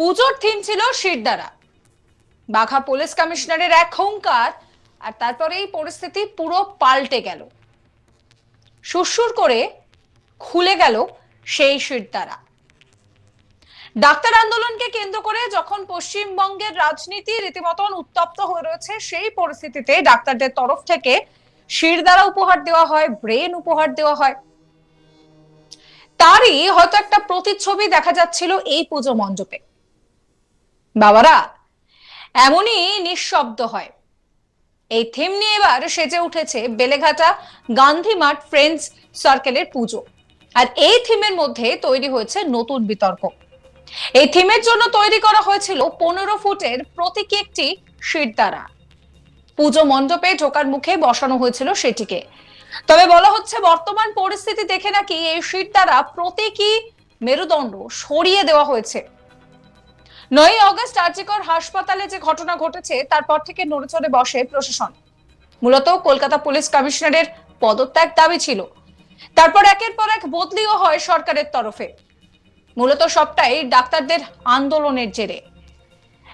পুজোর থিম ছিল শিরদারা বাঘা পুলিশ কমিশনারের এক হুঙ্কার আর তারপরে এই পরিস্থিতি পুরো পাল্টে গেল। সুরসুর করে খুলে গেল সেই শিরদারা ডাক্তার আন্দোলনকে কেন্দ্র করে যখন পশ্চিমবঙ্গের রাজনীতি রীতিমতন উত্তপ্ত হয়ে রয়েছে, সেই পরিস্থিতিতে ডাক্তারদের তরফ থেকে শিরদারা উপহার দেওয়া হয়, ব্রেন উপহার দেওয়া হয়। তারই হয়তো একটা প্রতিচ্ছবি দেখা যাচ্ছিল এই পুজো মণ্ডপে। বাবারা, এমনই নিঃশব্দ হয়। এই থিম নিয়ে এবার সেজে উঠেছে বেলেঘাটা গান্ধী মাঠ ফ্রেন্ডস সার্কেলের পুজো। আর এই থিমের মধ্যে তৈরি হয়েছে নতুন বিতর্ক। এই থিমের জন্য তৈরি করা হয়েছিল পনেরো ফুটের প্রতীকী একটি শিরদাঁড়া। পুজো মণ্ডপে ঢোকার মুখে বসানো হয়েছিল সেটিকে। তবে বলা হচ্ছে বর্তমান পরিস্থিতি দেখে নাকি এই শীট দ্বারা প্রতীকী মেরুদণ্ড সরিয়ে দেওয়া হয়েছে। নয় অগস্ট আর্জিকর হাসপাতালে যে ঘটনা ঘটেছে, তারপর থেকে নড়েচড়ে বসে প্রশাসন। মূলত কলকাতা পুলিশ কমিশনারের পদত্যাগ দাবি ছিল। তারপর একের পর এক বদলিও হয় সরকারের তরফে। মূলত সবটাই ডাক্তারদের আন্দোলনের জেরে।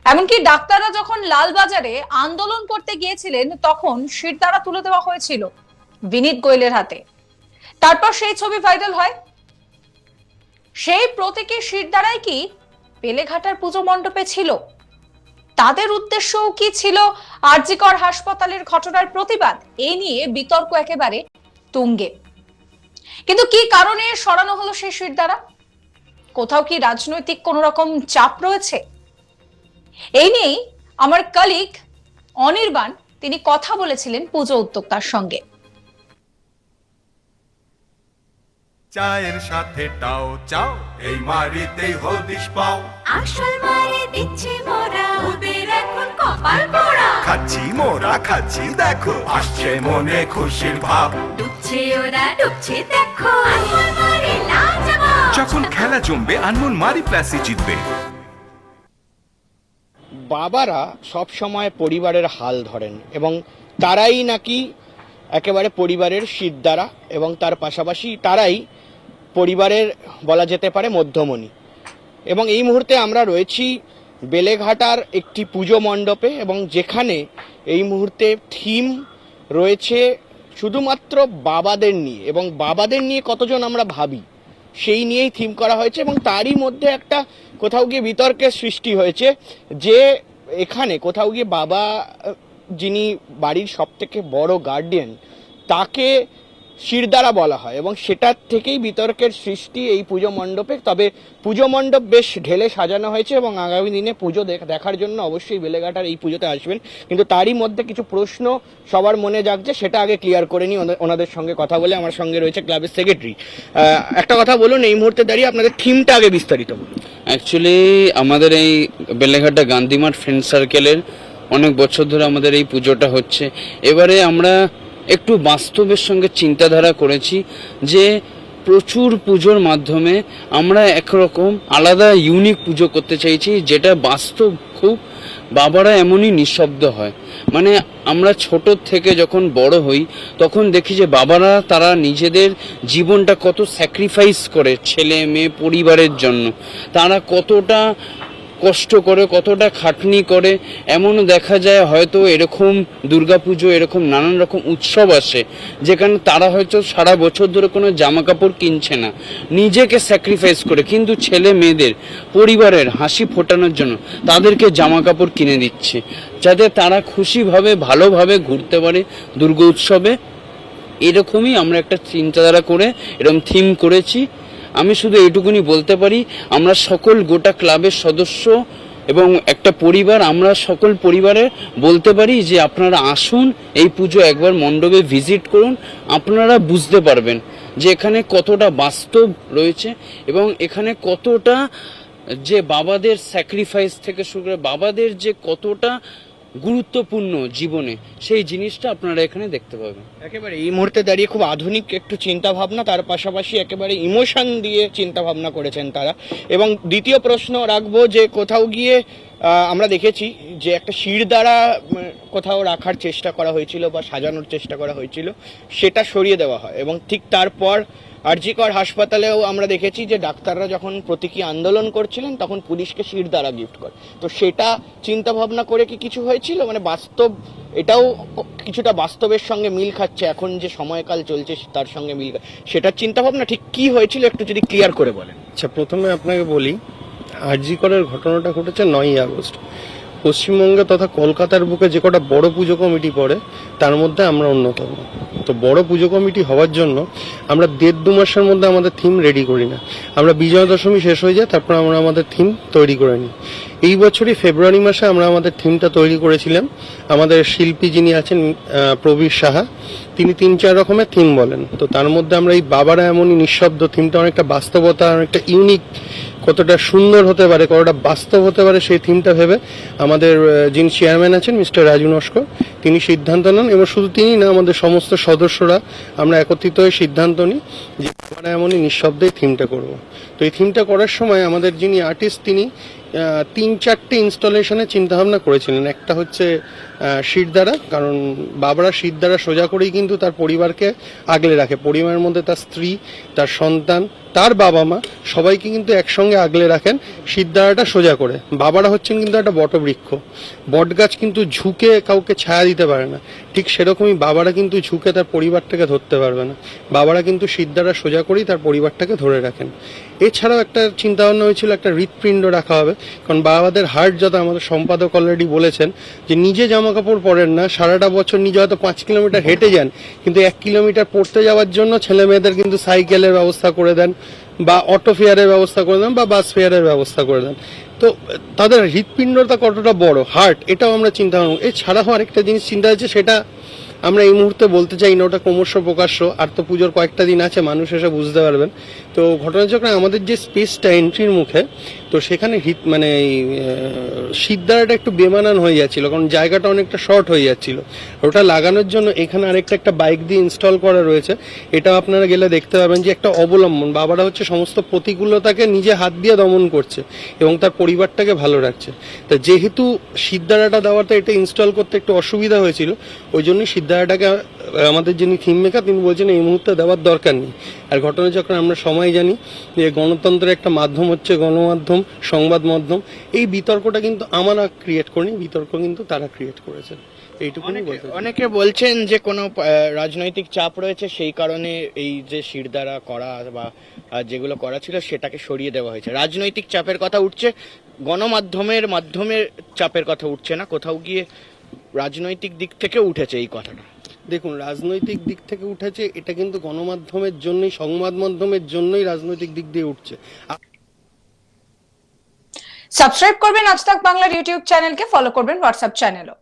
এমনকি ডাক্তাররা যখন লালবাজারে আন্দোলন করতে গিয়েছিলেন, তখন শিরদাঁড়া তুলে দেওয়া হয়েছিল বিনীত গোয়েলের হাতে। তারপর সেই ছবি ভাইরাল হয়। সেই প্রতীকী শিরদাঁড়াই কি পেলেঘাটার পুজো মণ্ডপে ছিল। তাদের উদ্দেশ্যও কি ছিল? আরজিকর হাসপাতালের ঘটনার প্রতিবাদ এই নিয়ে বিতর্ক একেবারে তুঙ্গে। কিন্তু কি কারণে সরানো হলো সেই দ্বারা কোথাও কি রাজনৈতিক কোন রকম চাপ রয়েছে? এই নিয়েই আমার কলিগ অনির্বাণ তিনি কথা বলেছিলেন পুজো উদ্যোক্তার সঙ্গে। চায়ের সাথে টাও চাও এই মারিতেই হদিস পাও। আসল মারে দিচ্ছে মোরা ওদের এখন কপাল পোড়া। খাচ্ছি মোরা খাচ্ছি দেখো আসছে মনে খুশির ভাব। ডুবছে ওরা ডুবছে দেখো আসল মারে লাজবাব। যখন খেলা জমবে আনমোল মারি প্লাসি জিতবে। বাবারা সব সময় পরিবারের হাল ধরেন এবং তারাই নাকি একেবারে পরিবারের সিদ্ধারা এবং তার পাশাপাশি তারাই পরিবারের বলা যেতে পারে মধ্যমণি। এবং এই মুহূর্তে আমরা রয়েছি বেলেঘাটার একটি পুজো মণ্ডপে এবং যেখানে এই মুহূর্তে থিম রয়েছে শুধুমাত্র বাবাদের নিয়ে এবং বাবাদের নিয়ে কতজন আমরা ভাবি, সেই নিয়েই থিম করা হয়েছে এবং তারই মধ্যে একটা কোথাও গিয়ে বিতর্কের সৃষ্টি হয়েছে যে এখানে কোথাও গিয়ে বাবা, যিনি বাড়ির সব থেকে বড় গার্ডিয়ান তাকে শিরদারা বলা হয় এবং সেটার থেকেই বিতর্কের সৃষ্টি এই পুজো মণ্ডপে। তবে পুজো মণ্ডপ বেশ ঢেলে সাজানো হয়েছে এবং আগামী দিনে পুজো দেখ- দেখার জন্য অবশ্যই বেলেঘাটার এই পুজোতে আসবেন। কিন্তু তারই মধ্যে কিছু প্রশ্ন সবার মনে জাগছে, সেটা আগে ক্লিয়ার করে নিই ওনাদের সঙ্গে কথা বলে আমার সঙ্গে রয়েছে ক্লাবের সেক্রেটারি একটা কথা বলুন, এই মুহূর্তে দাঁড়িয়ে আপনাদের থিমটা আগে বিস্তারিত বলুন। অ্যাকচুয়ালি আমাদের এই বেলেঘাটা গান্ধীমাঠ ফ্রেন্ড সার্কেলের অনেক বছর ধরে আমাদের এই পুজোটা হচ্ছে। এবারে আমরা একটু বাস্তবের সঙ্গে চিন্তাধারা করেছি যে প্রচুর পুজোর মাধ্যমে আমরা একরকম আলাদা ইউনিক পুজো করতে চাইছি, যেটা বাস্তব খুব বাবারা এমনই নিঃশব্দ হয়। মানে আমরা ছোট থেকে যখন বড় হই, তখন দেখি যে বাবারা তারা নিজেদের জীবনটা কত স্যাক্রিফাইস করে ছেলে, মেয়ে, পরিবারের জন্য। তারা কতটা কষ্ট করে, কতটা খাটনি করে, এমনও দেখা যায় হয়তো এরকম দুর্গাপুজো, এরকম নানান রকম উৎসব আসে, যেখানে তারা হয়তো সারা বছর ধরে কোনো জামা কাপড় কিনছে না। নিজেকে স্যাক্রিফাইস করে, কিন্তু ছেলে মেয়েদের, পরিবারের হাসি ফোটানোর জন্য তাদেরকে জামা কাপড় কিনে দিচ্ছে, যাতে তারা খুশিভাবে, ভালোভাবে ঘুরতে পারে দুর্গা উৎসবে এরকমই আমরা একটা চিন্তাধারা করে, এরকম থিম করেছি। আমি শুধু এইটুকুনি বলতে পারি, আমরা সকল গোটা ক্লাবের সদস্য এবং একটা পরিবার, আমরা সকল পরিবারে বলতে পারি যে আপনারা আসুন, এই পুজো একবার মণ্ডপে ভিজিট করুন, আপনারা বুঝতে পারবেন যে এখানে কতটা বাস্তব রয়েছে এবং এখানে কতটা যে বাবাদের স্যাক্রিফাইস থেকে শুরু করে বাবাদের যে কতটা গুরুত্বপূর্ণ জীবনে। সেই জিনিসটা আপনারা এখানে দেখতে পাবেন। একেবারে এই মুহূর্তে দাঁড়িয়ে খুব আধুনিক একটু চিন্তা ভাবনা তার পাশাপাশি একেবারে ইমোশন দিয়ে চিন্তা ভাবনা করেছেন তারা। এবং দ্বিতীয় প্রশ্ন রাখব যে, কোথাও গিয়ে আমরা দেখেছি যে একটা শির দ্বারা কোথাও রাখার চেষ্টা করা হয়েছিল বা সাজানোর চেষ্টা করা হয়েছিল, সেটা সরিয়ে দেওয়া হয়। এবং ঠিক তারপর আরজিকর হাসপাতালেও আমরা দেখেছি যে ডাক্তাররা যখন প্রতীকী আন্দোলন করছিলেন, তখন পুলিশকে শির দ্বারা গিফট করে। তো সেটা চিন্তা ভাবনা করে কি কিছু হয়েছিল? মানে বাস্তব, এটাও কিছুটা বাস্তবের সঙ্গে মিল খাচ্ছে। এখন যে সময়কাল চলছে, তার সঙ্গে মিল খা- সেটার চিন্তা ভাবনা ঠিক কি হয়েছিল একটু যদি ক্লিয়ার করে বলেন। আচ্ছা প্রথমে আপনাকে বলি আরজি ঘটনাটা ঘটেছে নয়ই আগস্ট। পশ্চিমবঙ্গে তথা কলকাতার বুকে যে কটা বড় পুজো কমিটি পড়ে, তার মধ্যে আমরা অন্যতম। তো বড় পুজো কমিটি হওয়ার জন্য আমরা দেড় দু মাসের মধ্যে আমাদের থিম রেডি করি না। আমরা বিজয়া দশমী শেষ হয়ে যায়, তারপর আমরা আমাদের থিম তৈরি করে নিই। এই বছরই ফেব্রুয়ারি মাসে আমরা আমাদের থিমটা তৈরি করেছিলাম। আমাদের শিল্পী যিনি আছেন প্রবীর সাহা, তিনি তিন চার রকমের থিম বলেন। তো তার মধ্যে আমরা এই বাবারা এমনই নিঃশব্দ থিমটা অনেকটা বাস্তবতা, অনেকটা ইউনিক কতটা সুন্দর হতে পারে, কতটা বাস্তব হতে পারে সেই থিমটা ভেবে আমাদের যিনি চেয়ারম্যান আছেন মিস্টার রাজু নস্কর, তিনি সিদ্ধান্ত নেন এবং শুধু তিনি না, আমাদের সমস্ত সদস্যরা আমরা একত্রিত হয়ে সিদ্ধান্ত নিই যে আমরা এমনই নিঃশব্দে থিমটা করব। তো এই থিমটা করার সময় আমাদের যিনি আর্টিস্ট তিনি তিন চারটে ইনস্টলেশনের চিন্তাভাবনা করেছিলেন। একটা হচ্ছে শীত দ্বারা কারণ বাবারা শীত দ্বারা সোজা করেই কিন্তু তার পরিবারকে আগলে রাখে। পরিবারের মধ্যে তার স্ত্রী, তার সন্তান তার বাবা মা সবাইকে কিন্তু একসঙ্গে আগলে রাখেন সিদ্ধারাটা সোজা করে। বাবারা হচ্ছেন কিন্তু একটা বটবৃক্ষ। বট গাছ কিন্তু ঝুঁকে কাউকে ছায়া দিতে পারে না। ঠিক সেরকমই বাবারা কিন্তু ঝুঁকে তার পরিবারটাকে ধরতে পারবে না। বাবারা কিন্তু সিদ্ধারা সোজা করেই তার পরিবারটাকে ধরে রাখেন। এছাড়াও একটা চিন্তা ভাবনা হয়েছিল, একটা হৃৎপিণ্ড রাখা হবে। কারণ বাবাদের হার্ট যত আমাদের সম্পাদক অলরেডি বলেছেন যে নিজে জামা কাপড় পরেন না, সারাটা বছর নিজে হয়তো পাঁচ কিলোমিটার হেঁটে যান, কিন্তু এক কিলোমিটার পড়তে যাওয়ার জন্য ছেলে মেয়েদের কিন্তু সাইকেলের ব্যবস্থা করে দেন। বা অটো ফেয়ারের ব্যবস্থা করে দেন বা বাস ফেয়ারের ব্যবস্থা করে দেন। তো, তাদের হৃৎপিণ্ডটা কতটা বড় হার্ট এটাও আমরা চিন্তা করব এছাড়াও আরেকটা জিনিস চিন্তা হচ্ছে সেটা আমরা এই মুহূর্তে বলতে চাই, না, ওটা ক্রমশ প্রকাশ্য, আর তো পুজোর কয়েকটা দিন আছে, মানুষ এসে বুঝতে পারবেন। তো ঘটনাচক্রে আমাদের যে স্পেসটা এন্ট্রির মুখে, তো সেখানে হিট মানে সিদ্ধারাটা একটু বেমানান হয়ে যাচ্ছিল, কারণ জায়গাটা অনেকটা শর্ট হয়ে যাচ্ছিল। ওটা লাগানোর জন্য এখানে আরেকটা একটা বাইক দিয়ে ইনস্টল করা রয়েছে। এটা আপনারা গেলে দেখতে পাবেন যে একটা অবলম্বন। বাবারা হচ্ছে সমস্ত প্রতিকূলতাকে নিজে হাত দিয়ে দমন করছে এবং তার পরিবারটাকে ভালো রাখছে। তা যেহেতু সিদ্ধারাটা দেওয়াতে এটা ইনস্টল করতে একটু অসুবিধা হয়েছিল, ওই জন্য আহ, আমাদের যিনি থিম মেকার তিনি বলছেন এই মুহূর্তে দেওয়ার দরকার নেই। আর ঘটনাচক্রে আমরা সবাই জানি যে গণতন্ত্রের একটা মাধ্যম হচ্ছে গণমাধ্যম সংবাদ মাধ্যম। এই বিতর্কটা কিন্তু আমরা ক্রিয়েট করিনি বিতর্ক কিন্তু তারা ক্রিয়েট করেছেন এইটুকুনি অনেকে বলছেন যে কোনো রাজনৈতিক চাপ রয়েছে সেই কারণে এই যে শির দ্বারা করা বা যেগুলো করা ছিল সেটাকে সরিয়ে দেওয়া হয়েছে। রাজনৈতিক চাপের কথা উঠছে গণমাধ্যমের মাধ্যমের চাপের কথা উঠছে না। কোথাও গিয়ে রাজনৈতিক দিক থেকে উঠেছে এই কথাটা। দেখুন রাজনৈতিক দিক থেকে উঠেছে এটা কিন্তু গণমাধ্যমের জন্যই সংবাদ মাধ্যমের জন্যই রাজনৈতিক দিক দিয়ে উঠছে। সাবস্ক্রাইব করবেন আজ তাক বাংলার ইউটিউব চ্যানেলকে ফলো করবেন হোয়াটসঅ্যাপ চ্যানেলও